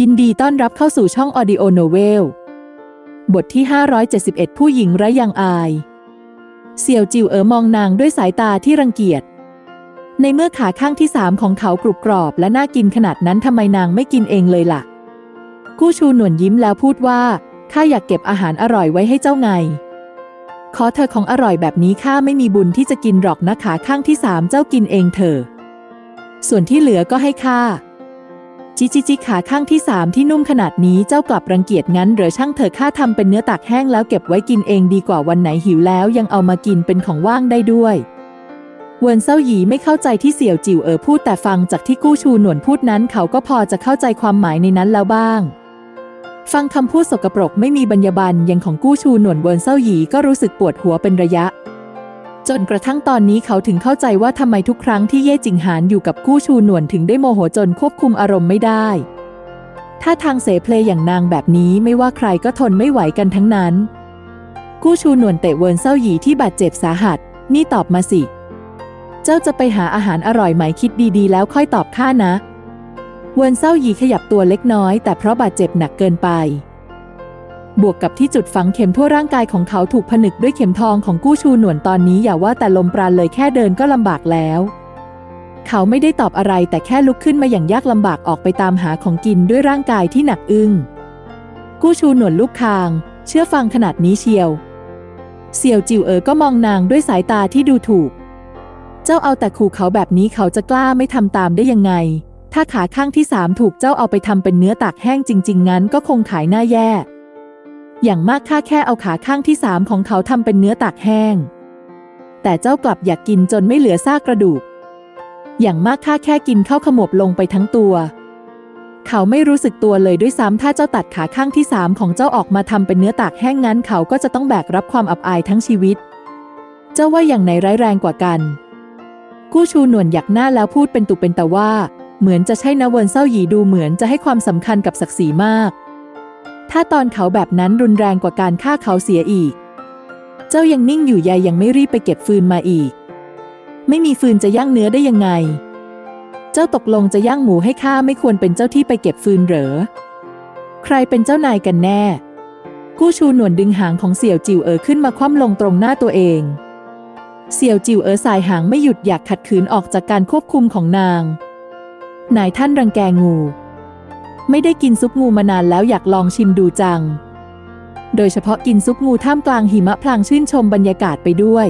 ยินดีต้อนรับเข้าสู่ช่อง Audio Novel บทที่ 571 ผู้หญิงไร้ยางอาย เสี่ยวจิวเอ๋อมองนางด้วยสายตาที่รังเกียจ ในเมื่อขาข้างที่สามของเขากรุบกรอบและน่ากินขนาดนั้นทำไมนางไม่กินเองเลยล่ะ กู้ชูหนวนยิ้มแล้วพูดว่า ข้าอยากเก็บอาหารอร่อยไว้ให้เจ้าไง ขอเธอของอร่อยแบบนี้ข้าไม่มีบุญที่จะกินหรอกนะขาข้างที่สามเจ้ากินเองเถอะ ส่วนที่เหลือก็ให้ข้า จิจิจิขาข้างที่สามที่นุ่มขนาดนี้เจ้ากลับรังเกียจงั้นเหรือช่างเถอะข้าทำเป็นเนื้อตากแห้งแล้วเก็บไว้กินเองดีกว่าวันไหนหิวแล้วยังเอามากินเป็นของว่างได้ด้วยเวินเซาหยีไม่เข้าใจที่เสี่ยวจิ๋วเอ๋อพูดแต่ฟังจากที่กู้ชูหนวนพูดนั้นเขาก็พอจะเข้าใจความหมายในนั้นแล้วบ้าง ฟังคำพูดสกปรกไม่มีบรรยาบรรณยังของกู้ชูหนวนเวินเซาหยีก็รู้สึกปวดหัวเป็นระยะ จนกระทั่งตอนนี้เขาถึงเข้าใจว่าทำไมทุกครั้งที่เย่จิงหานอยู่กับกู้ชูหนวนถึงได้โมโหจนควบคุมอารมณ์ไม่ได้ ถ้าทางเสเพลอย่างนางแบบนี้ไม่ว่าใครก็ทนไม่ไหวกันทั้งนั้นกู้ชูหนวนเตะเวินเซาหยีที่บาดเจ็บสาหัส นี่ตอบมาสิ เจ้าจะไปหาอาหารอร่อยไหมคิดดีๆ แล้วค่อยตอบข้านะ เวินเซาหยีขยับตัวเล็กน้อยแต่เพราะบาดเจ็บหนักเกินไป บวกกับที่จุดฝังเข็มทั่วร่างกายของเขาถูกผนึกด้วยเข็มทองของกู้ชูหนวนตอนนี้อย่าว่าแต่ลมปราณเลยแค่เดินก็ลำบากแล้ว เขาไม่ได้ตอบอะไรแต่แค่ลุกขึ้นมาอย่างยากลำบากออกไปตามหาของกินด้วยร่างกายที่หนักอึ้ง กู้ชูหนวนลูกคาง เชื่อฟังขนาดนี้เชียว เสี่ยวจิวเอ๋อก็มองนางด้วยสายตาที่ดูถูก เจ้าเอาแต่ขู่เขาแบบนี้เขาจะกล้าไม่ทำตามได้ยังไง ถ้าขาข้างที่สามถูกเจ้าเอาไปทำเป็นเนื้อตากแห้งจริง ๆ งั้นก็คงขายหน้าแย่ อย่างมากข้าแค่เอาขาข้างที่สามของเขาทำเป็นเนื้อตากแห้ง แต่เจ้ากลับอยากกินจนไม่เหลือซากกระดูก อย่างมากข้าแค่กินข้าวขมบลงไปทั้งตัว เขาไม่รู้สึกตัวเลยด้วยซ้ำถ้าเจ้าตัดขาข้างที่สามของเจ้าออกมาทำเป็นเนื้อตากแห้งงั้น เขาก็จะต้องแบกรับความอับอายทั้งชีวิต เจ้าว่าอย่างไหนร้ายแรงกว่ากัน กู้ชูหนวนหยักหน้าแล้วพูดเป็นตุเป็นตะว่า เหมือนจะใช่นเวินเศร้าหยีดูเหมือนจะให้ความสำคัญกับศักดิ์ศรีมาก ถ้าตอนเขาแบบนั้นรุนแรงกว่าการฆ่าเขาเสียอีก เจ้ายังนิ่งอยู่ยายยังไม่รีบไปเก็บฟืนมาอีก ไม่มีฟืนจะย่างเนื้อได้ยังไง เจ้าตกลงจะย่างหมูให้ข้าไม่ควรเป็นเจ้าที่ไปเก็บฟืนเหรอ ใครเป็นเจ้านายกันแน่ กู้ชูหนวนดึงหางของเสี่ยวจิวเอ๋อขึ้นมาคว่ำลงตรงหน้าตัวเอง เสี่ยวจิวเอ๋อสายหางไม่หยุดอยากขัดขืนออกจากการควบคุมของนาง นายท่านรังแกงู ไม่ได้กินซุปงูมานานแล้วอยากลองชิมดูจัง โดยเฉพาะกินซุปงูท่ามกลางหิมะพลางชื่นชมบรรยากาศไปด้วย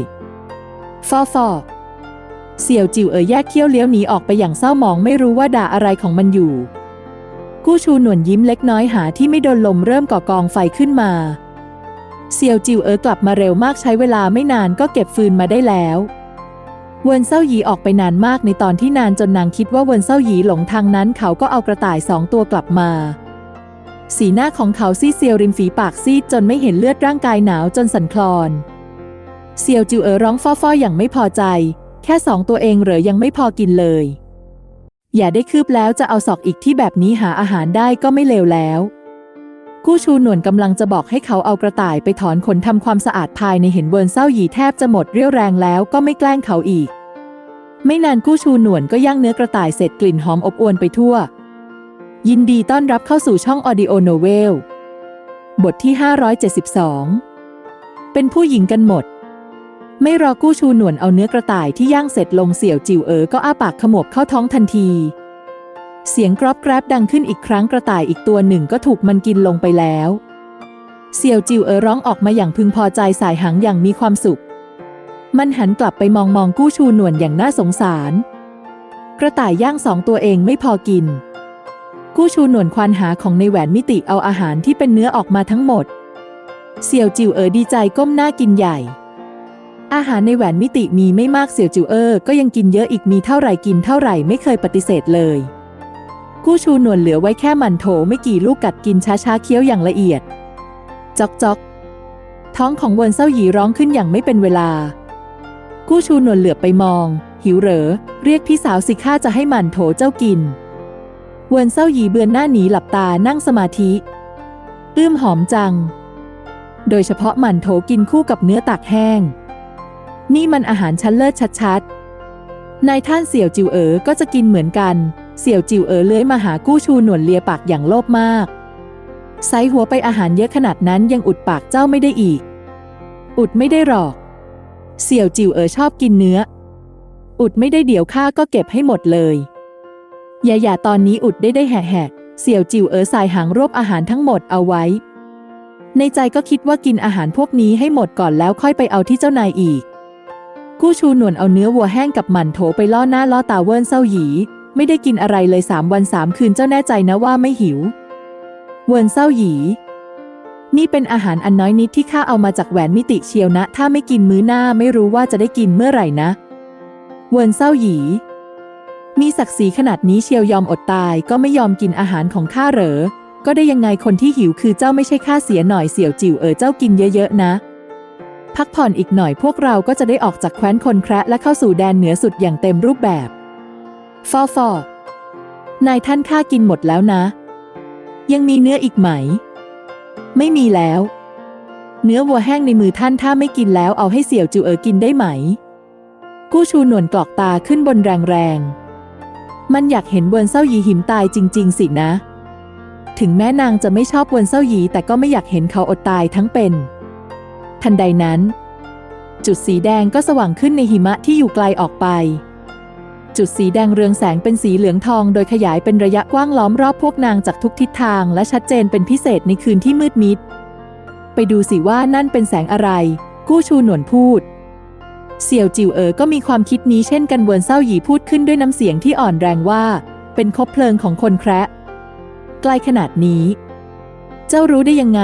ฟอฟอเสี่ยวจิวเอ๋ยแยกเขี้ยวเลี้ยวหนีออกไปอย่างเศร้าหมองไม่รู้ว่าด่าอะไรของมันอยู่ กู้ชูหนวนยิ้มเล็กน้อยหาที่ไม่โดนลมเริ่มก่อกองไฟขึ้นมา เสี่ยวจิวเอ๋อกลับมาเร็วมากใช้เวลาไม่นานก็เก็บฟืนมาได้แล้ว เวินเซาหยีออกไปนานมากในตอนที่นานจนนางคิดว่าเวินเซาหยีหลงทางนั้นเขาก็เอากระต่ายสองตัวกลับมา สีหน้าของเขาซีเซียวริมฝีปากซีดจนไม่เห็นเลือดร่างกายหนาวจนสั่นคลอน เซียวจิวเอ๋อร้องฟ้อๆอย่างไม่พอใจ แค่สองตัวเองเหรอยังไม่พอกินเลย อย่าได้คืบแล้วจะเอาศอกอีกที่แบบนี้หาอาหารได้ก็ไม่เลวแล้ว กู้ชูหนวนกำลังจะบอกให้เขาเอากระต่ายไปถอนขนทำความสะอาดภายในเห็นเวินเศร้าหยีแทบจะหมดเรี่ยวแรงแล้วก็ไม่แกล้งเขาอีก ไม่นานกู้ชูหนวนก็ย่างเนื้อกระต่ายเสร็จกลิ่นหอมอบอวนไปทั่ว ยินดีต้อนรับเข้าสู่ช่อง Audio Novel บทที่ 572 เป็นผู้หญิงกันหมด ไม่รอกู้ชูหนวนเอาเนื้อกระต่ายที่ย่างเสร็จลงเสี่ยวจิ๋วเอ๋อก็อ้าปากขมวบเข้าท้องทันที เสียงกรอบแกรบดังขึ้นอีกครั้งกระต่ายอีกตัวหนึ่งก็ถูกมันกินลงไปแล้ว เสี่ยวจิวเออร้องออกมาอย่างพึงพอใจสายหางอย่างมีความสุข มันหันกลับไปมองมองกู้ชูหนวนอย่างน่าสงสาร กระต่ายย่างสองตัวเองไม่พอกิน กู้ชูหนวนควานหาของในแหวนมิติเอาอาหารที่เป็นเนื้อออกมาทั้งหมด เสี่ยวจิวเออดีใจก้มหน้ากินใหญ่ อาหารในแหวนมิติมีไม่มากเสี่ยวจิวเออร์ก็ยังกินเยอะอีกมีเท่าไหร่กินเท่าไหร่ไม่เคยปฏิเสธเลย กู้ชูหนวนเหลือไว้แค่หมันโถไม่กี่ลูกกัดกินช้าๆเคี้ยวอย่างละเอียด จอกจอกท้องของเวินเศร้าหยีร้องขึ้นอย่างไม่เป็นเวลา กู้ชูหนวนเหลือบไปมอง หิวเหรอ เรียกพี่สาวสิข้าจะให้หมันโถเจ้ากิน เวินเศร้าหยีเบือนหน้าหนีหลับตานั่งสมาธิเอื้มหอมจัง โดยเฉพาะหมันโถกินคู่กับเนื้อตากแห้ง นี่มันอาหารชั้นเลิศชัดๆนายท่านเสี่ยวจิวเอ๋อก็จะกินเหมือนกัน เสี่ยวจิวเอ๋อเลื้อยมาหากู้ชูหนวนเลียปากอย่างโลภมากไซหัวไปอาหารเยอะขนาดนั้นยังอุดปากเจ้าไม่ได้อีก อุดไม่ได้หรอก เสี่ยวจิวเอ๋อชอบกินเนื้อ อุดไม่ได้เดี๋ยวข้าก็เก็บให้หมดเลยอย่าอย่าตอนนี้อุดได้ได้แห่แห่เสี่ยวจิวเอ๋อสายหางรวบอาหารทั้งหมดเอาไว้ ในใจก็คิดว่ากินอาหารพวกนี้ให้หมดก่อนแล้วค่อยไปเอาที่เจ้านายอีก กู้ชูหนวนเอาเนื้อวัวแห้งกับหมันโถไปล่อหน้าล่อตาเวินเศร้าหยี ไม่ได้กินอะไรเลยสามวันสามคืนเจ้าแน่ใจนะว่าไม่หิว เวินเศร้าหยี นี่เป็นอาหารอันน้อยนิดที่ข้าเอามาจากแหวนมิติเชียวนะ ถ้าไม่กินมื้อหน้าไม่รู้ว่าจะได้กินเมื่อไหร่นะ เวินเศร้าหยี มีศักดิ์ศรีขนาดนี้เชียวยอมอดตายก็ไม่ยอมกินอาหารของข้าเหรอ ก็ได้ยังไงคนที่หิวคือเจ้าไม่ใช่ข้าเสียหน่อยเสี่ยวจิ๋วเออเจ้ากินเยอะๆนะพักผ่อนอีกหน่อยพวกเราก็จะได้ออกจากแคว้นคนแคระและเข้าสู่แดนเหนือสุดอย่างเต็มรูปแบบ ฟอฟอนายท่านข้ากินหมดแล้วนะ ยังมีเนื้ออีกไหม ไม่มีแล้ว เนื้อวัวแห้งในมือท่านถ้าไม่กินแล้วเอาให้เสี่ยวจิวเอ๋อกินได้ไหม กู้ชูหนวนกรอกตาขึ้นบนแรงๆ มันอยากเห็นเวินเศร้าหยีหิมตายจริง ๆ สินะ ถึงแม้นางจะไม่ชอบเวินเศร้าหยีแต่ก็ไม่อยากเห็นเขาอดตายทั้งเป็น ทันใดนั้น จุดสีแดงก็สว่างขึ้นในหิมะที่อยู่ไกลออกไป จุดสีแดงเรืองแสงเป็นสีเหลืองทอง โดยขยายเป็นระยะกว้างล้อมรอบพวกนางจากทุกทิศทาง และชัดเจนเป็นพิเศษในคืนที่มืดมิด ไปดูสิว่านั่นเป็นแสงอะไร กู้ชูหนวนพูด เสี่ยวจิวเอ๋อก็มีความคิดนี้เช่นกันเวินเศร้าหยีพูดขึ้นด้วยน้ำเสียงที่อ่อนแรงว่า เป็นคบเพลิงของคนแคระไกล้ขนาดนี้ เจ้ารู้ได้ยังไง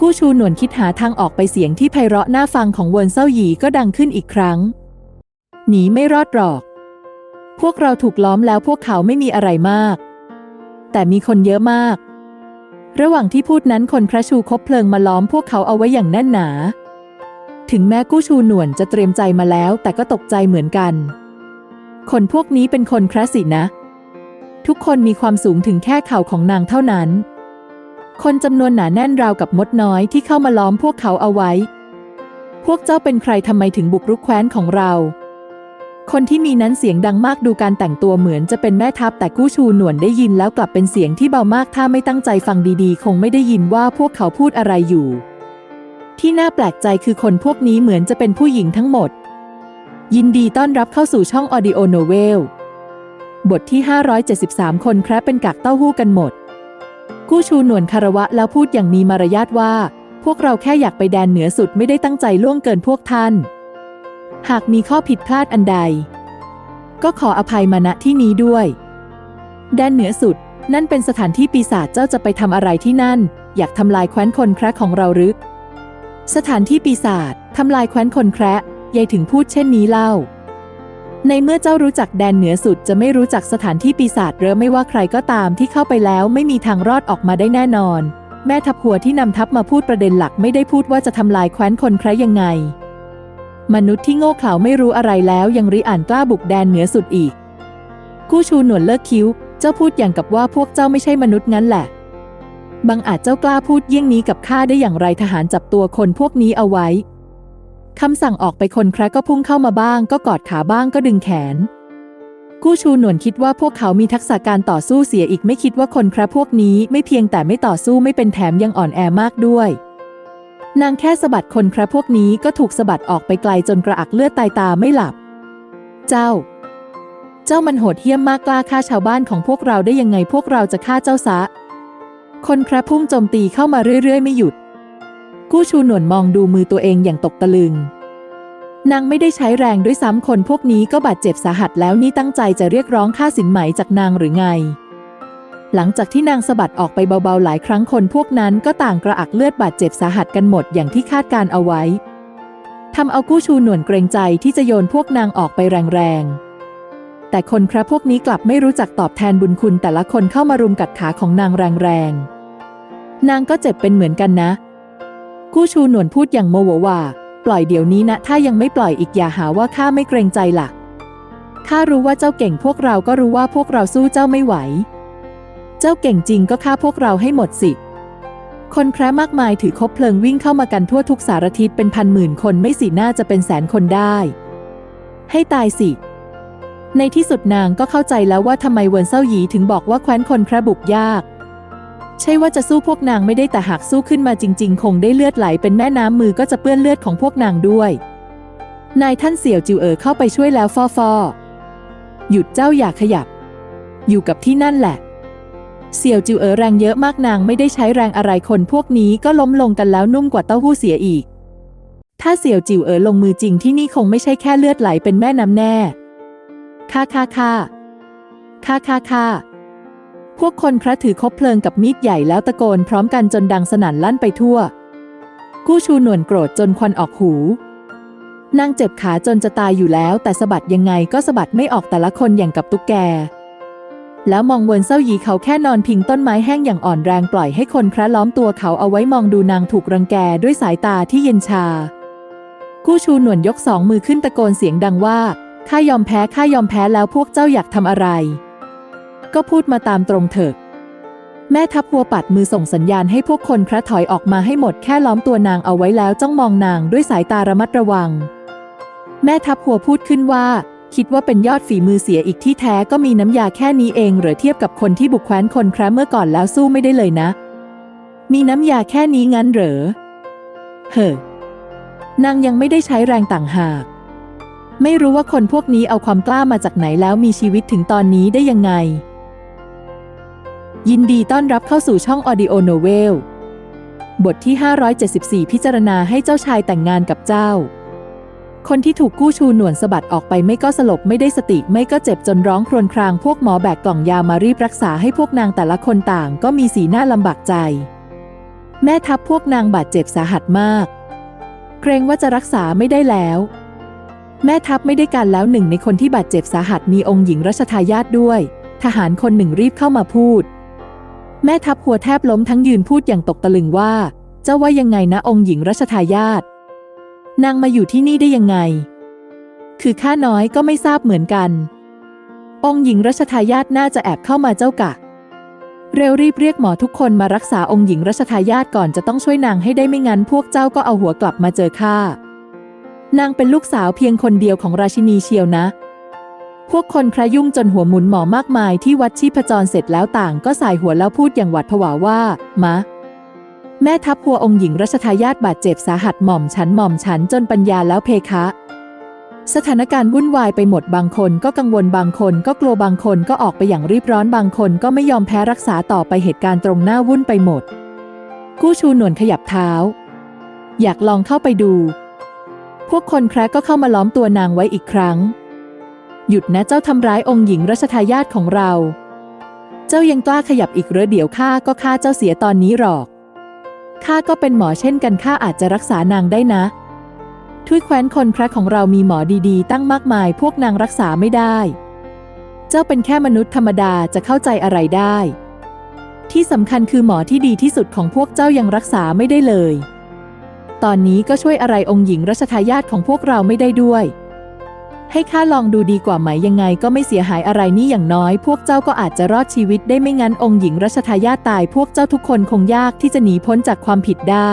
กู้ชูหนวนคิดหาทางออกไปเสียงที่ไพเราะน่าฟังของเวินเศร้าหยีก็ดังขึ้นอีกครั้งหนีไม่รอดหรอก พวกเราถูกล้อมแล้วพวกเขาไม่มีอะไรมาก แต่มีคนเยอะมาก ระหว่างที่พูดนั้นคนพระชูคบเพลิงมาล้อมพวกเขาเอาไว้อย่างแน่นหนา ถึงแม้กู้ชูหนวนจะเตรียมใจมาแล้ว แต่ก็ตกใจเหมือนกัน คนพวกนี้เป็นคนคราสินะ ทุกคนมีความสูงถึงแค่เข่าของนางเท่านั้น คนจำนวนหนาแน่นราวกับมดน้อยที่เข้ามาล้อมพวกเขาเอาไว้ พวกเจ้าเป็นใครทำไมถึงบุกรุกแคว้นของเรา คนที่มีนั้นเสียงดังมากดูการแต่งตัวเหมือนจะเป็นแม่ทัพแต่กู้ชูหนวนได้ยินแล้วกลับเป็นเสียงที่เบามากถ้าไม่ตั้งใจฟังดีๆ คงไม่ได้ยินว่าพวกเขาพูดอะไรอยู่ ที่น่าแปลกใจคือคนพวกนี้เหมือนจะเป็นผู้หญิงทั้งหมด ยินดีต้อนรับเข้าสู่ช่องออดิโอโนเวลบทที่ 573 คนแครเป็นกักเต้าหู้กันหมด กู้ชูหนวนคารวะแล้วพูดอย่างมีมารยาทว่า พวกเราแค่อยากไปแดนเหนือสุดไม่ได้ตั้งใจล่วงเกินพวกท่าน หากมีข้อผิดพลาดอันใด ก็ขออภัยมาณที่นี้ด้วยแดนเหนือสุด นั่นเป็นสถานที่ปีศาจเจ้าจะไปทำอะไรที่นั่น อยากทำลายแคว้นคนแคระของเราหรือ สถานที่ปีศาจทำลายแคว้นคนแคระยายถึงพูดเช่นนี้เล่า ในเมื่อเจ้ารู้จักแดนเหนือสุดจะไม่รู้จักสถานที่ปีศาจหรือไม่ว่าใครก็ตามที่เข้าไปแล้วไม่มีทางรอดออกมาได้แน่นอน แม่ทัพหัวที่นำทัพมาพูดประเด็นหลักไม่ได้พูดว่าจะทำลายแคว้นคนแคระยังไง มนุษย์ที่โง่เขลาไม่รู้อะไรแล้วยังริอ่านกล้าบุกแดนเหนือสุดอีก กู้ชูหนวดเลิกคิ้ว เจ้าพูดอย่างกับว่าพวกเจ้าไม่ใช่มนุษย์งั้นแหละบังอาจเจ้ากล้าพูดเยี่ยงนี้กับข้าได้อย่างไรทหารจับตัวคนพวกนี้เอาไว้ คำสั่งออกไปคนแคระก็พุ่งเข้ามาบ้าง ก็กอดขาบ้างก็ดึงแขน กู้ชูหนวนคิดว่าพวกเขามีทักษะการต่อสู้เสียอีกไม่คิดว่าคนแคระพวกนี้ไม่เพียงแต่ไม่ต่อสู้ไม่เป็นแถมยังอ่อนแอมากด้วย นางแค่สะบัดคนแคระพวกนี้ก็ถูกสะบัดออกไปไกลจนกระอักเลือดตายตาไม่หลับ เจ้า เจ้ามันโหดเหี้ยมมากกล้าฆ่าชาวบ้านของพวกเราได้ยังไงพวกเราจะฆ่าเจ้าซะ คนแคระพุ่งโจมตีเข้ามาเรื่อยๆ ไม่หยุด กู้ชูหนวนมองดูมือตัวเองอย่างตกตะลึง นางไม่ได้ใช้แรงด้วยซ้ำคนพวกนี้ก็บาดเจ็บสาหัสแล้วนี่ตั้งใจจะเรียกร้องค่าสินไหมจากนางหรือไง หลังจากที่นางสะบัดออกไปเบาๆหลายครั้งคนพวกนั้นก็ต่างกระอักเลือดบาดเจ็บสาหัสกันหมดอย่างที่คาดการเอาไว้ทำเอากู้ชูหนวนเกรงใจที่จะโยนพวกนางออกไปแรงๆ แต่คนครับพวกนี้กลับไม่รู้จักตอบแทนบุญคุณแต่ละคนเข้ามารุมกัดขาของนางแรงๆ นางก็เจ็บเป็นเหมือนกันนะ กู้ชูหนวนพูดอย่างโมโหว่า ปล่อยเดี๋ยวนี้นะ ถ้ายังไม่ปล่อยอีกอย่าหาว่าข้าไม่เกรงใจล่ะข้ารู้ว่าเจ้าเก่งพวกเราก็รู้ว่าพวกเราสู้เจ้าไม่ไหว เจ้าเก่งจริงก็ฆ่าพวกเราให้หมดสิ คนแคร์มากมายถือคบเพลิงวิ่งเข้ามากันทั่วทุกสารทิศเป็นพันหมื่นคนไม่สิน่าจะเป็นแสนคนได้ ให้ตายสิ ในที่สุดนางก็เข้าใจแล้วว่าทำไมเวินเซาหยีถึงบอกว่าแคว้นคนแคระบุกยาก ใช่ว่าจะสู้พวกนางไม่ได้แต่หากสู้ขึ้นมาจริง ๆ คงได้เลือดไหลเป็นแม่น้ำมือก็จะเปื้อนเลือดของพวกนางด้วยนายท่านเสี่ยวจิวเอ๋อเข้าไปช่วยแล้วฟอฟอหยุดเจ้าอย่าขยับ อยู่กับที่นั่นแหละ เสี่ยวจิวเอ๋อแรงเยอะมากนางไม่ได้ใช้แรงอะไรคนพวกนี้ก็ล้มลงกันแล้วนุ่มกว่าเต้าหู้เสียอีก ถ้าเสี่ยวจิวเอ๋อลงมือจริงที่นี่คงไม่ใช่แค่เลือดไหลเป็นแม่น้ำแน่ค่าค่าค่าค่าค่าค่าพวกคนคระถือคบเพลิงกับมีดใหญ่แล้วตะโกนพร้อมกันจนดังสนั่นลั่นไปทั่ว กู้ชูหนวนโกรธจนควันออกหูนางเจ็บขาจนจะตายอยู่แล้วแต่สะบัดยังไงก็สะบัดไม่ออกแต่ละคนอย่างกับตุ๊กแก แล้วมองเวินเซาหยีเขาแค่นอนพิงต้นไม้แห้งอย่างอ่อนแรงปล่อยให้คนคระล้อมตัวเขาเอาไว้มองดูนางถูกรังแกด้วยสายตาที่เย็นชา กู้ชูหนวนยกสองมือขึ้นตะโกนเสียงดังว่าข้ายอมแพ้ข้ายอมแพ้แล้วพวกเจ้าอยากทำอะไร ก็พูดมาตามตรงเถิดแม่ทัพวัวปัดมือส่งสัญญาณให้พวกคนคระถอยออกมาให้หมดแค่ล้อมตัวนางเอาไว้แล้วจ้องมองนางด้วยสายตาระมัดระวัง แม่ทัพหัวพูดขึ้นว่า คิดว่าเป็นยอดฝีมือเสียอีกที่แท้ก็มีน้ำยาแค่นี้เองหรือเทียบกับคนที่บุกแคว้นคนแคระเมื่อก่อนแล้วสู้ไม่ได้เลยนะ มีน้ำยาแค่นี้งั้นเหรอ เฮ้อนางยังไม่ได้ใช้แรงต่างหาก ไม่รู้ว่าคนพวกนี้เอาความกล้ามาจากไหนแล้วมีชีวิตถึงตอนนี้ได้ยังไง ยินดีต้อนรับเข้าสู่ช่อง Audio Novel บทที่ 574 พิจารณาให้เจ้าชายแต่งงานกับเจ้า คนที่ถูกกู้ชูหนวนสะบัดออกไปไม่ก็สลบไม่ได้สติไม่ก็เจ็บจนร้องครวญครางพวกหมอแบกกล่องยามารีบรักษาให้พวกนางแต่ละคนต่างก็มีสีหน้าลำบากใจ แม่ทัพพวกนางบาดเจ็บสาหัสมาก เกรงว่าจะรักษาไม่ได้แล้ว แม่ทัพไม่ได้การแล้วหนึ่งในคนที่บาดเจ็บสาหัสมีองค์หญิงรัชทายาทด้วย ทหารคนหนึ่งรีบเข้ามาพูด แม่ทัพหัวแทบล้มทั้งยืนพูดอย่างตกตะลึงว่าเจ้าว่ายังไงนะองค์หญิงรัชทายาท นางมาอยู่ที่นี่ได้ยังไง คือข้าน้อยก็ไม่ทราบเหมือนกัน องค์หญิงรัชทายาทน่าจะแอบเข้ามาเจ้ากะ เร็วรีบเรียกหมอทุกคนมารักษาองค์หญิงรัชทายาทก่อนจะต้องช่วยนางให้ได้ไม่งั้นพวกเจ้าก็เอาหัวกลับมาเจอข้า นางเป็นลูกสาวเพียงคนเดียวของราชินีเชียวนะ พวกคนครายุ่งจนหัวหมุนหมอมากมายที่วัดชีพจรเสร็จแล้วต่างก็สายหัวแล้วพูดอย่างหวาดผวาว่า มะ แม่ทัพหัวองค์หญิงรัชทายาทบาดเจ็บสาหัสหม่อมฉันหม่อมฉันจนปัญญาแล้วเพคะ สถานการณ์วุ่นวายไปหมดบางคนก็กังวลบางคนก็กลัวบางคนก็ออกไปอย่างรีบร้อนบางคนก็ไม่ยอมแพ้รักษาต่อไปเหตุการณ์ตรงหน้าวุ่นไปหมด กู้ชูหนวนขยับเท้า อยากลองเข้าไปดู พวกคนแคระก็เข้ามาล้อมตัวนางไว้อีกครั้ง หยุดนะเจ้าทำร้ายองค์หญิงรัชทายาทของเรา เจ้ายังกล้าขยับอีกเหรือเดี๋ยวข้าก็ฆ่าเจ้าเสียตอนนี้หรอก ข้าก็เป็นหมอเช่นกันข้าอาจจะรักษานางได้นะ ทุยแคว้นคนแคระของเรามีหมอดีๆ ตั้งมากมาย พวกนางรักษาไม่ได้ เจ้าเป็นแค่มนุษย์ธรรมดาจะเข้าใจอะไรได้ ที่สำคัญคือหมอที่ดีที่สุดของพวกเจ้ายังรักษาไม่ได้เลย ตอนนี้ก็ช่วยอะไรองค์หญิงรัชทายาทของพวกเราไม่ได้ด้วย ให้ข้าลองดูดีกว่าไหมยังไงก็ไม่เสียหายอะไรนี่อย่างน้อย พวกเจ้าก็อาจจะรอดชีวิตได้ไม่งั้นองค์หญิงรัชทายาทตาย พวกเจ้าทุกคนคงยากที่จะหนีพ้นจากความผิดได้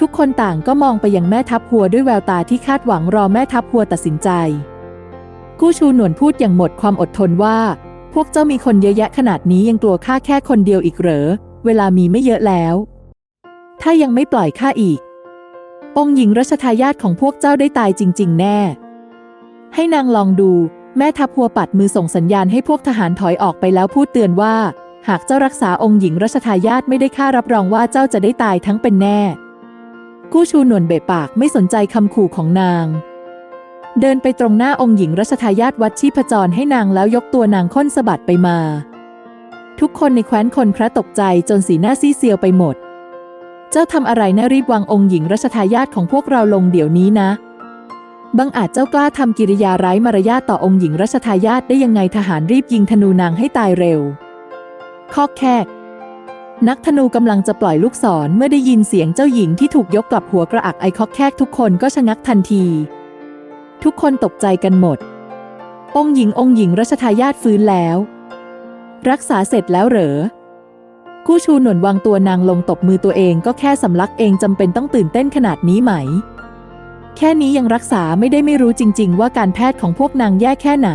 ทุกคนต่างก็มองไปยังแม่ทัพหัวด้วยแววตาที่คาดหวังรอแม่ทัพหัวตัดสินใจ กู้ชูหนวนพูดอย่างหมดความอดทนว่า พวกเจ้ามีคนเยอะแยะขนาดนี้ยังกลัวข้าแค่คนเดียวอีกเหรอ เวลามีไม่เยอะแล้ว ถ้ายังไม่ปล่อยข้าอีก องค์หญิงรัชทายาทของพวกเจ้าได้ตายจริง ๆ แน่ ให้นางลองดู แม่ทัพหัวปัดมือส่งสัญญาณให้พวกทหารถอยออกไปแล้วพูดเตือนว่า หากเจ้ารักษาองค์หญิงรัชทายาทไม่ได้ข้ารับรองว่าเจ้าจะได้ตายทั้งเป็นแน่ กู้ชูหนวนเบะปากไม่สนใจคำขู่ของนาง เดินไปตรงหน้าองค์หญิงรัชทายาทวัดชีพจรให้นางแล้วยกตัวนางค้นสะบัดไปมา ทุกคนในแคว้นคนคระตกใจจนสีหน้าซีเซียวไปหมด เจ้าทำอะไรนะรีบวางองค์หญิงรัชทายาทของพวกเราลงเดี๋ยวนี้นะ บังอาจเจ้ากล้าทำกิริยาไร้มารยาทต่อองค์หญิงรัชทายาทได้ยังไงทหารรีบยิงธนูนางให้ตายเร็วคอกแคก นักธนูกำลังจะปล่อยลูกศรเมื่อได้ยินเสียงเจ้าหญิงที่ถูกยกกลับหัวกระอักไอคอกแคกทุกคนก็ชะงักทันที ทุกคนตกใจกันหมด องค์หญิงองค์หญิงรัชทายาทฟื้นแล้ว รักษาเสร็จแล้วเหรอกู้ชูหนวนวางตัวนางลงตบมือตัวเองก็แค่สำลักเองจำเป็นต้องตื่นเต้นขนาดนี้ไหม แค่นี้ยังรักษาไม่ได้ไม่รู้จริง ๆ ว่าการแพทย์ของพวกนางแย่แค่ไหน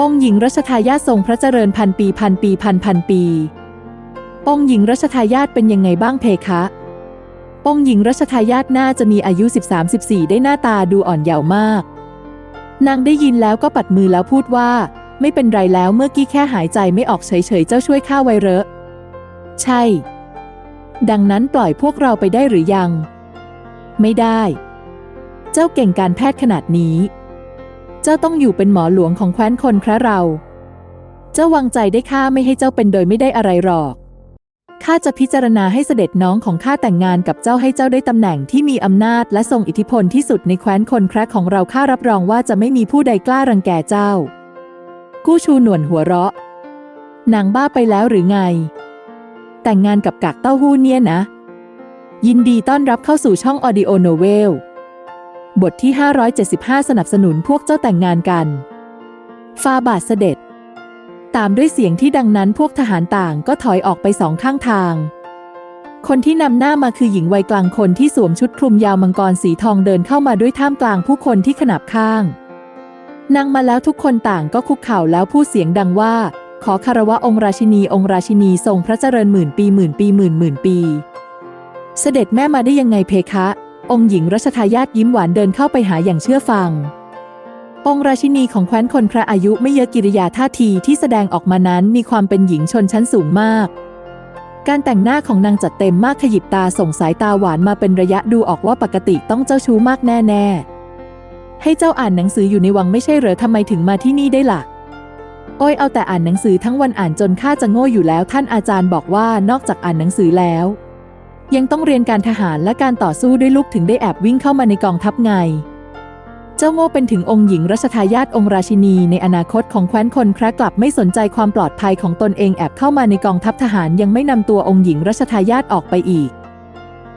องค์หญิงรัชทายาททรงพระเจริญพันปีพันปีพันพันปี องค์หญิงรัชทายาทเป็นยังไงบ้างเพคะ องค์หญิงรัชทายาทน่าจะมีอายุ 13-14 ได้หน้าตาดูอ่อนเยาว์มาก นางได้ยินแล้วก็ปัดมือแล้วพูดว่า ไม่เป็นไรแล้วเมื่อกี้แค่หายใจไม่ออกเฉยๆเจ้าช่วยข้าไว้เรอะ ใช่ ดังนั้นปล่อยพวกเราไปได้หรือยัง ไม่ได้ เจ้าเก่งการแพทย์ขนาดนี้ เจ้าต้องอยู่เป็นหมอหลวงของแคว้นคนแคระเรา เจ้าวางใจได้ข้าไม่ให้เจ้าเป็นโดยไม่ได้อะไรหรอก ข้าจะพิจารณาให้เสด็จน้องของข้าแต่งงานกับเจ้าให้เจ้าได้ตำแหน่งที่มีอำนาจและทรงอิทธิพลที่สุดในแคว้นคนแคระของเราข้ารับรองว่าจะไม่มีผู้ใดกล้ารังแกเจ้า กู้ชูหนวนหัวเราะ นางบ้าไปแล้วหรือไง แต่งงานกับกากเต้าหู้เนี่ยนะ ยินดีต้อนรับเข้าสู่ช่อง Audio Novel บทที่ 575 สนับสนุนพวกเจ้าแต่งงานกัน ฟาบาทเสด็จ ตามด้วยเสียงที่ดังนั้นพวกทหารต่างก็ถอยออกไปสองข้างทาง คนที่นำหน้ามาคือหญิงวัยกลางคนที่สวมชุดคลุมยาวมังกรสีทองเดินเข้ามาด้วยท่ามกลางผู้คนที่ขนับข้างนางมาแล้วทุกคนต่างก็คุกเข่าแล้วพูดเสียงดังว่า ขอคารวะองค์ราชินีองค์ราชินีทรงพระเจริญหมื่นปีหมื่นปีหมื่นหมื่นปี เสด็จแม่มาได้ยังไงเพคะ องค์หญิงรัชทายาทยิ้มหวานเดินเข้าไปหาอย่างเชื่อฟัง องค์ราชินีของแคว้นคนพระอายุไม่เยอะกิริยาท่าทีที่แสดงออกมานั้นมีความเป็นหญิงชนชั้นสูงมาก การแต่งหน้าของนางจัดเต็มมากขยิบตาส่งสายตาหวานมาเป็นระยะดูออกว่าปกติต้องเจ้าชู้มากแน่ๆ ให้เจ้าอ่านหนังสืออยู่ในวังไม่ใช่เหรอทำไมถึงมาที่นี่ได้ล่ะโอ้ยเอาแต่อ่านหนังสือทั้งวันอ่านจนข้าจะโง่อยู่แล้วท่านอาจารย์บอกว่านอกจากอ่านหนังสือแล้ว ยังต้องเรียนการทหารและการต่อสู้ด้วยลูกถึงได้แอบวิ่งเข้ามาในกองทัพไง เจ้าโง่เป็นถึงองค์หญิงรัชทายาทองค์ราชินีในอนาคตของแคว้นคนแคระกลับไม่สนใจความปลอดภัยของตนเองแอบเข้ามาในกองทัพทหารยังไม่นำตัวองค์หญิงรัชทายาทออกไปอีก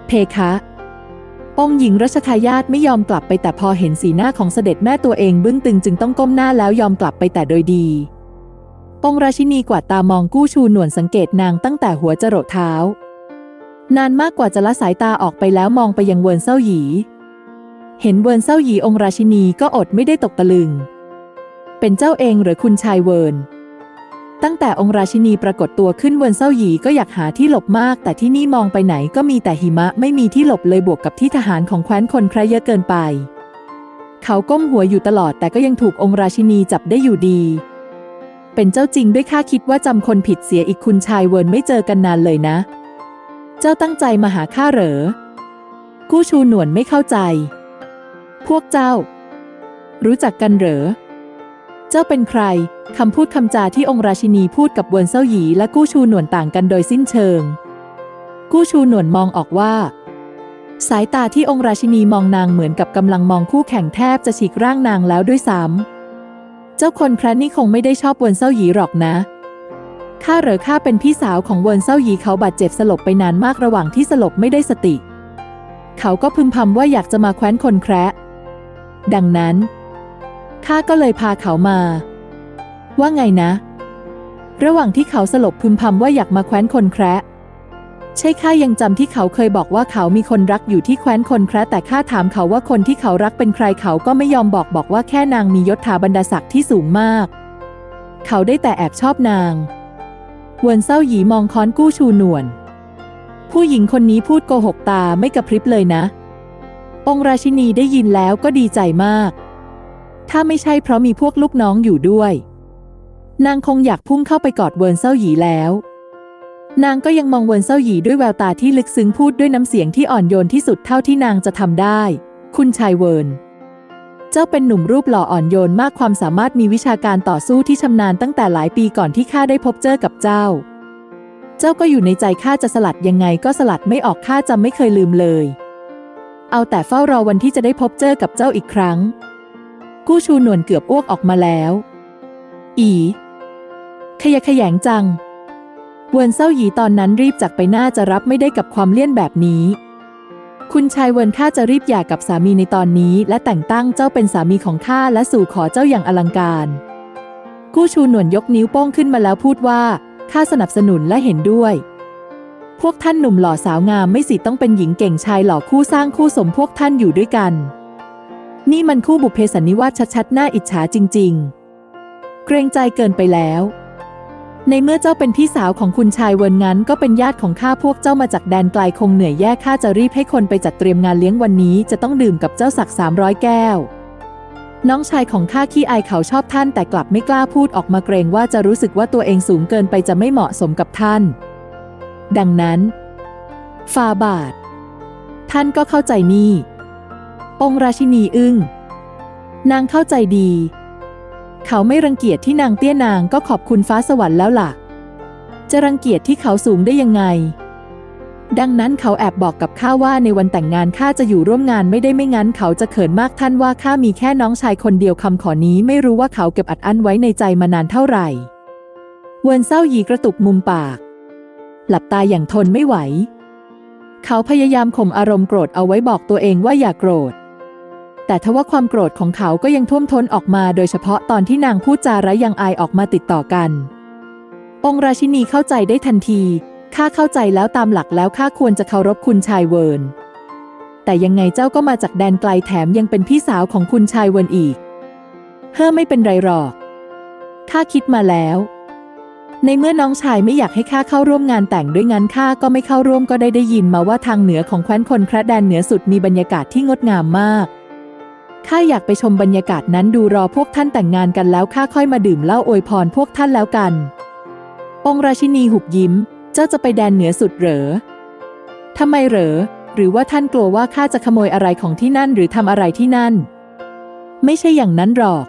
เพคะ องค์หญิงรัชทายาทไม่ยอมกลับไปแต่พอเห็นสีหน้าของเสด็จแม่ตัวเองบึ้งตึงจึงต้องก้มหน้าแล้วยอมกลับไปแต่โดยดี องค์ราชินีกวาดตามองกู้ชูหนวนสังเกตนางตั้งแต่หัวจรดเท้า นานมากกว่าจะละสายตาออกไปแล้วมองไปยังเวิร์นเซาหยี เห็นเวิร์นเซาหยีองค์ราชินีก็อดไม่ได้ตกตะลึง เป็นเจ้าเองหรือคุณชายเวิร์น ตั้งแต่องค์ราชินีปรากฏตัวขึ้นเวิร์นเซาหยีก็อยากหาที่หลบมาก แต่ที่นี่มองไปไหนก็มีแต่หิมะไม่มีที่หลบเลยบวกกับที่ทหารของแคว้นคนแครเยอะเกินไป เขาก้มหัวอยู่ตลอดแต่ก็ยังถูกองค์ราชินีจับได้อยู่ดี เป็นเจ้าจริงด้วยข้าคิดว่าจำคนผิดเสียอีกคุณชายเวิร์นไม่เจอกันนานเลยนะ เจ้าตั้งใจมาหาข้าเหรอ กู้ชูหนวนไม่เข้าใจ พวกเจ้า รู้จักกันเหรอ เจ้าเป็นใคร คำพูดคำจาที่องค์ราชินีพูดกับเวินเซาหยีและกู้ชูหนวนต่างกันโดยสิ้นเชิง กู้ชูหนวนมองออกว่า สายตาที่องค์ราชินีมองนางเหมือนกับกำลังมองคู่แข่งแทบจะฉีกร่างนางแล้วด้วยซ้ำเจ้าคนแคระนี่คงไม่ได้ชอบเวินเซาหยีหรอกนะ ข้าเหรอข้าเป็นพี่สาวของเวิร์นเซาหยีเขาบาดเจ็บสลบไปนานมากระหว่างที่สลบไม่ได้สติ เขาก็พึมพำว่าอยากจะมาแคว้นคนแคระดังนั้นข้าก็เลยพาเขามา ว่าไงนะ ระหว่างที่เขาสลบพึมพำว่าอยากมาแคว้นคนแคระใช่ข้ายังจำที่เขาเคยบอกว่าเขามีคนรักอยู่ที่แคว้นคนแคระแต่ข้าถามเขาว่าคนที่เขารักเป็นใครเขาก็ไม่ยอมบอกบอกว่าแค่นางมียศถาบรรดาศักดิ์ที่สูงมาก เขาได้แต่แอบชอบนาง เวินเซาหยีมองค้อนกู้ชูหนวนผู้หญิงคนนี้พูดโกหกตาไม่กระพริบเลยนะ องราชินีได้ยินแล้วก็ดีใจมาก ถ้าไม่ใช่เพราะมีพวกลูกน้องอยู่ด้วย นางคงอยากพุ่งเข้าไปกอดเวินเซาหยีแล้ว นางก็ยังมองเวินเซาหยีด้วยแววตาที่ลึกซึ้งพูดด้วยน้ำเสียงที่อ่อนโยนที่สุดเท่าที่นางจะทำได้ คุณชายเวิน เจ้าเป็นหนุ่มรูปหล่ออ่อนโยนมากความสามารถมีวิชาการต่อสู้ที่ชำนาญตั้งแต่หลายปีก่อนที่ข้าได้พบเจอกับเจ้า เจ้าก็อยู่ในใจข้าจะสลัดยังไงก็สลัดไม่ออกข้าจะไม่เคยลืมเลย เอาแต่เฝ้ารอวันที่จะได้พบเจอกับเจ้าอีกครั้ง กู้ชูหนวนเกือบอ้วกออกมาแล้ว อี ขยะแขยงจัง เวินเซาหยีตอนนั้นรีบจากไปหน้าจะรับไม่ได้กับความเลี่ยนแบบนี้ คุณชายเวินข้าจะรีบหย่ากับสามีในตอนนี้ และแต่งตั้งเจ้าเป็นสามีของข้าและสู่ขอเจ้าอย่างอลังการ กู้ชูหนวนยกนิ้วโป้งขึ้นมาแล้วพูดว่าข้าสนับสนุนและเห็นด้วย พวกท่านหนุ่มหล่อสาวงามไม่สิต้องเป็นหญิงเก่งชายหล่อคู่สร้างคู่สมพวกท่านอยู่ด้วยกัน นี่มันคู่บุพเพสันนิวาสชัดๆน่าอิจฉาจริง ๆ เกรงใจเกินไปแล้ว ในเมื่อเจ้าเป็นพี่สาวของคุณชายเวินงั้นก็เป็นญาติของข้าพวกเจ้ามาจากแดนไกลคงเหนื่อยแย่ข้าจะรีบให้คนไปจัดเตรียมงานเลี้ยงวันนี้จะต้องดื่มกับเจ้าศักสามร้อยแก้ว น้องชายของข้าขี้อายเขาชอบท่านแต่กลับไม่กล้าพูดออกมาเกรงว่าจะรู้สึกว่าตัวเองสูงเกินไปจะไม่เหมาะสมกับท่าน ดังนั้นฟาบาท ท่านก็เข้าใจนี่ องราชินีอึ้งนางเข้าใจดี เขาไม่รังเกียจที่นางเตี้ยนางก็ขอบคุณฟ้าสวรรค์แล้วล่ะ จะรังเกียจที่เขาสูงได้ยังไง ดังนั้นเขาแอบบอกกับข้าว่าในวันแต่งงานข้าจะอยู่ร่วมงานไม่ได้ไม่งั้น เขาจะเขินมากท่านว่าข้ามีแค่น้องชายคนเดียวคำขอนี้ไม่รู้ว่าเขาเก็บอัดอั้นไว้ในใจมานานเท่าไหร่เวินเศร้าหยีกระตุกมุมปาก หลับตาอย่างทนไม่ไหว เขาพยายามข่มอารมณ์โกรธเอาไว้บอกตัวเองว่าอย่าโกรธ แต่ทว่าความโกรธของเขาก็ยังท่วมท้นออกมา โดยเฉพาะตอนที่นางพูดจาระยังอายออกมาติดต่อกัน องค์ราชินีเข้าใจได้ทันที ข้าเข้าใจแล้วตามหลักแล้วข้าควรจะเคารพคุณชายเวิร์น แต่ยังไงเจ้าก็มาจากแดนไกลแถมยังเป็นพี่สาวของคุณชายเวิร์นอีก เฮ้อไม่เป็นไรหรอก ข้าคิดมาแล้ว ในเมื่อน้องชายไม่อยากให้ข้าเข้าร่วมงานแต่งด้วยงั้นข้าก็ไม่เข้าร่วมก็ได้ได้ยินมาว่าทางเหนือของแคว้นคนพระแดนเหนือสุดมีบรรยากาศที่งดงามมาก ข้าอยากไปชมบรรยากาศนั้นดูรอพวกท่านแต่งงานกันแล้วข้าค่อยมาดื่มเหล้าอวยพรพวกท่านแล้วกัน องราชินีหุบยิ้ม เจ้าจะไปแดนเหนือสุดเหรอทำไมเหรอ หรือว่าท่านกลัวว่าข้าจะขโมยอะไรของที่นั่นหรือทำอะไรที่นั่น ไม่ใช่อย่างนั้นหรอก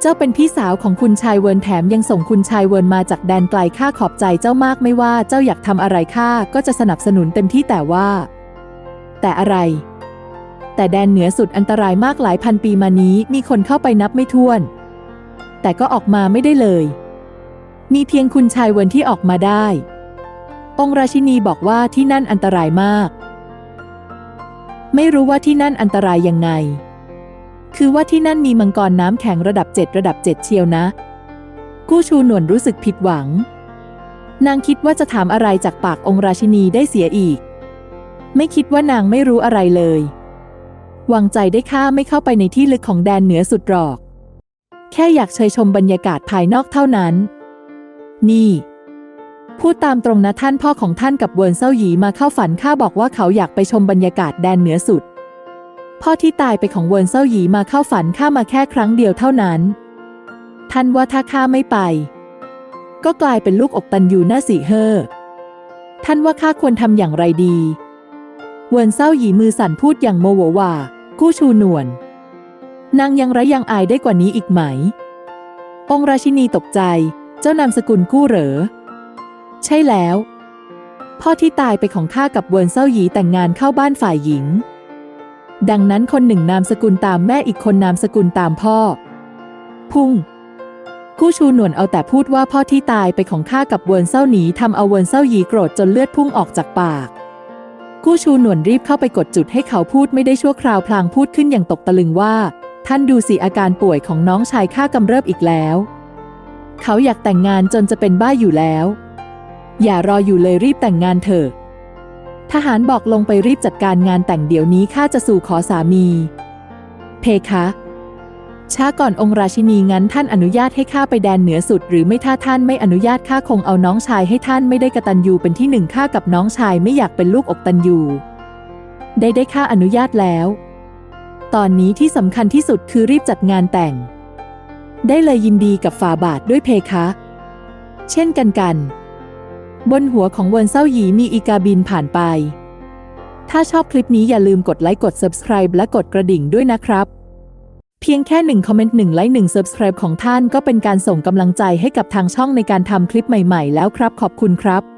เจ้าเป็นพี่สาวของคุณชายเวิร์นแถมยังส่งคุณชายเวิร์นมาจากแดนไกลข้าขอบใจเจ้ามากไม่ว่าเจ้าอยากทำอะไรข้าก็จะสนับสนุนเต็มที่แต่ว่า แต่อะไร แต่แดนเหนือสุดอันตรายมากหลายพันปีมานี้มีคนเข้าไปนับไม่ถ้วน แต่ก็ออกมาไม่ได้เลย มีเพียงคุณชายเวินที่ออกมาได้ องค์ราชินีบอกว่าที่นั่นอันตรายมาก ไม่รู้ว่าที่นั่นอันตรายยังไง คือว่าที่นั่นมีมังกรน้ำแข็งระดับเจ็ดระดับเจ็ดเชียวนะ กู้ชูหนวนรู้สึกผิดหวัง นางคิดว่าจะถามอะไรจากปากองค์ราชินีได้เสียอีก ไม่คิดว่านางไม่รู้อะไรเลย วางใจได้ข้าไม่เข้าไปในที่ลึกของแดนเหนือสุดหรอก แค่อยากเชยชมบรรยากาศภายนอกเท่านั้น นี่ พูดตามตรงนะท่านพ่อของท่านกับเวิร์นเซาหยีมาเข้าฝันข้าบอกว่าเขาอยากไปชมบรรยากาศแดนเหนือสุด พ่อที่ตายไปของเวิร์นเซาหยีมาเข้าฝันข้ามาแค่ครั้งเดียวเท่านั้น ท่านว่าถ้าข้าไม่ไป ก็กลายเป็นลูกอกตันยูน่าสีเฮอท่านว่าข้าควรทำอย่างไรดี เวิร์นเซาหยีมือสั่นพูดอย่างโมโหว่า กู้ชูนวนนางยังระยังอายได้กว่านี้อีกไหม องค์ราชินีตกใจ เจ้านามสกุลกู้เหรอ ใช่แล้ว พ่อที่ตายไปของข้ากับเวิร์นเซาหยีแต่งงานเข้าบ้านฝ่ายหญิง ดังนั้นคนหนึ่งนามสกุลตามแม่อีกคนนามสกุลตามพ่อ พุ่ง กู้ชูหนวนเอาแต่พูดว่าพ่อที่ตายไปของข้ากับเวิร์นเซาหนีทำเอาเวิร์นเซาหยีโกรธจนเลือดพุ่งออกจากปาก กู้ชูหนวนรีบเข้าไปกดจุดให้เขาพูดไม่ได้ชั่วคราวพลางพูดขึ้นอย่างตกตะลึงว่า ท่านดูสิอาการป่วยของน้องชายข้ากำเริบอีกแล้ว เขาอยากแต่งงานจนจะเป็นบ้าอยู่แล้ว อย่ารออยู่เลยรีบแต่งงานเถอะ ทหารบอกลงไปรีบจัดการงานแต่งเดี๋ยวนี้ข้าจะสู่ขอสามี เพคะ ช้าก่อนองค์ราชินีงั้นท่านอนุญาตให้ข้าไปแดนเหนือสุด หรือไม่ถ้าท่านไม่อนุญาตข้าคงเอาน้องชายให้ท่านไม่ได้กระตันยูเป็นที่หนึ่งข้ากับน้องชายไม่อยากเป็นลูกอกตันยูได้ได้ข้าอนุญาตแล้ว ตอนนี้ที่สำคัญที่สุดคือรีบจัดงานแต่ง ได้เลยยินดีกับฝ่าบาทด้วยเพคะ เช่นกันกัน บนหัวของเวินเซาหยีมีอีกาบินผ่านไป ถ้าชอบคลิปนี้อย่าลืมกดไลค์กด subscribe และกดกระดิ่งด้วยนะครับ เพียงแค่หนึ่งคอมเมนต์หนึ่งไลค์หนึ่ง subscribe ของท่านก็เป็นการส่งกำลังใจให้กับทางช่องในการทำคลิปใหม่ๆ แล้วครับขอบคุณครับ